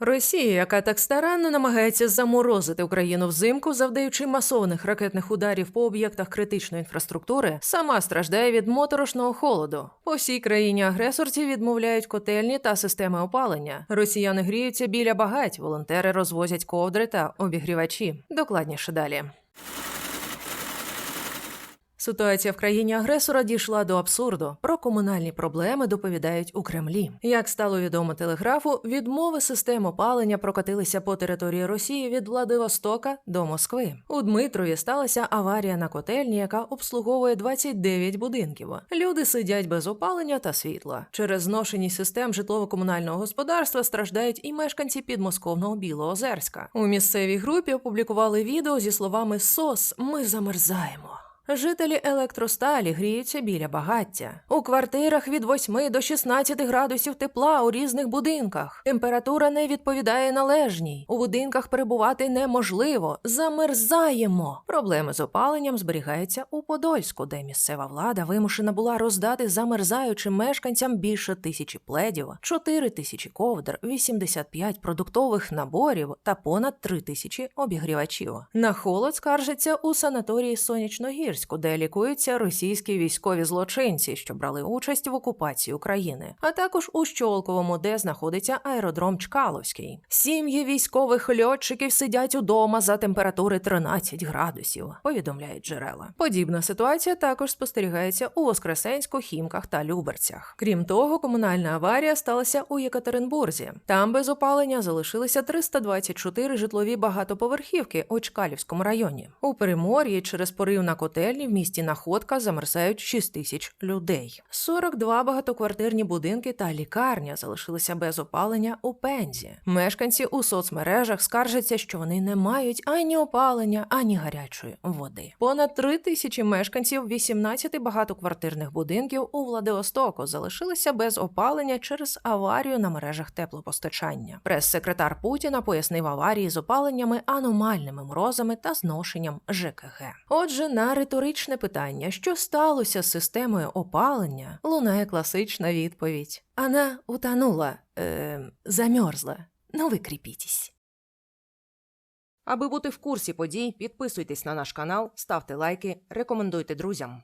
Росія, яка так старанно намагається заморозити Україну взимку, завдаючи масованих ракетних ударів по об'єктах критичної інфраструктури, сама страждає від моторошного холоду. По всій країні агресорці відмовляють котельні та системи опалення. Росіяни гріються біля багать, волонтери розвозять ковдри та обігрівачі. Докладніше далі. Ситуація в країні агресора дійшла до абсурду. Про комунальні проблеми доповідають у Кремлі. Як стало відомо телеграфу, відмови систем опалення прокотилися по території Росії від Владивостока до Москви. У Дмитрові сталася аварія на котельні, яка обслуговує 29 будинків. Люди сидять без опалення та світла. Через зношеність систем житлово-комунального господарства страждають і мешканці підмосковного Білоозерська. У місцевій групі опублікували відео зі словами СОС Ми замерзаємо. Жителі електросталі гріються біля багаття. У квартирах від 8 до 16 градусів тепла у різних будинках. Температура не відповідає належній. У будинках перебувати неможливо. Замерзаємо. Проблеми з опаленням зберігаються у Подольську, де місцева влада вимушена була роздати замерзаючим мешканцям більше тисячі пледів, 4 тисячі ковдр, 85 продуктових наборів та понад 3 тисячі обігрівачів. На холод скаржаться у санаторії Сонячногірську, де лікуються російські військові злочинці, що брали участь в окупації України, а також у Щолковому, де знаходиться аеродром Чкаловський. Сім'ї військових льотчиків сидять удома за температури 13 градусів, повідомляють джерела. Подібна ситуація також спостерігається у Воскресенську, Хімках та Люберцях. Крім того, комунальна аварія сталася у Єкатеринбурзі. Там без опалення залишилися 324 житлові багатоповерхівки у Чкалівському районі. У Примор'ї через порив на котельні в місті Находка замерзають 6 тисяч людей. 42 багатоквартирні будинки та лікарня залишилися без опалення у Пензі. Мешканці у соцмережах скаржаться, що вони не мають ані опалення, ані гарячої води. Понад 3 тисячі мешканців 18 багатоквартирних будинків у Владивостоку залишилися без опалення через аварію на мережах теплопостачання. Прес-секретар Путіна пояснив аварії з опаленнями, аномальними морозами та зношенням ЖКГ. Отже, на риторичне питання, що сталося з системою опалення, лунає класична відповідь: Вона утонула, е, замерзла. Ну ви кріпітесь. Аби бути в курсі подій, підписуйтесь на наш канал, ставте лайки, рекомендуйте друзям.